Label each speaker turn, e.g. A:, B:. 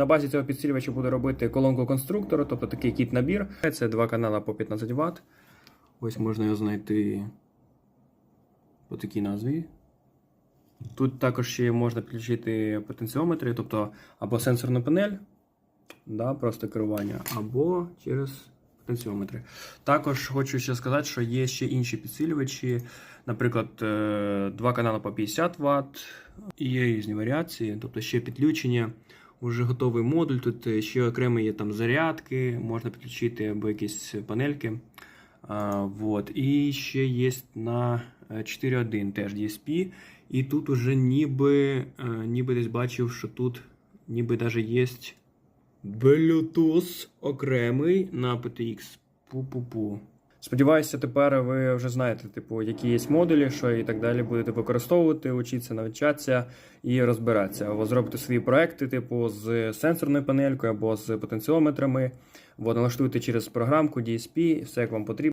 A: на базі цього підсилювача буду робити колонку конструктору, тобто такий кіт-набір. Це два канали по 15 Вт. Ось можна його знайти по такій назві. Тут також ще можна підключити потенціометри, тобто або сенсорну панель, да, просто керування, або через потенціометри. Також хочу ще сказати, що є ще інші підсилювачі, наприклад, е, два канали по 50 Вт, є різні варіації, тобто ще підключення. Уже готовий модуль. Тут е, ще окремо є там зарядки, можна підключити або якісь панельки. А, вот. І ще є на е, 4.1 теж DSP. І тут уже ніби, е, ніби десь бачив, що тут ніби даже є Bluetooth окремий на PTX. Пу-пу-пу. Сподіваюся, тепер ви вже знаєте, типу, які є модулі, що і так далі будете використовувати, учитися, навчатися і розбиратися. Або зробити свої проекти, типу, з сенсорною панелькою або з потенціометрами. або налаштуйте через програмку DSP, все як вам потрібно.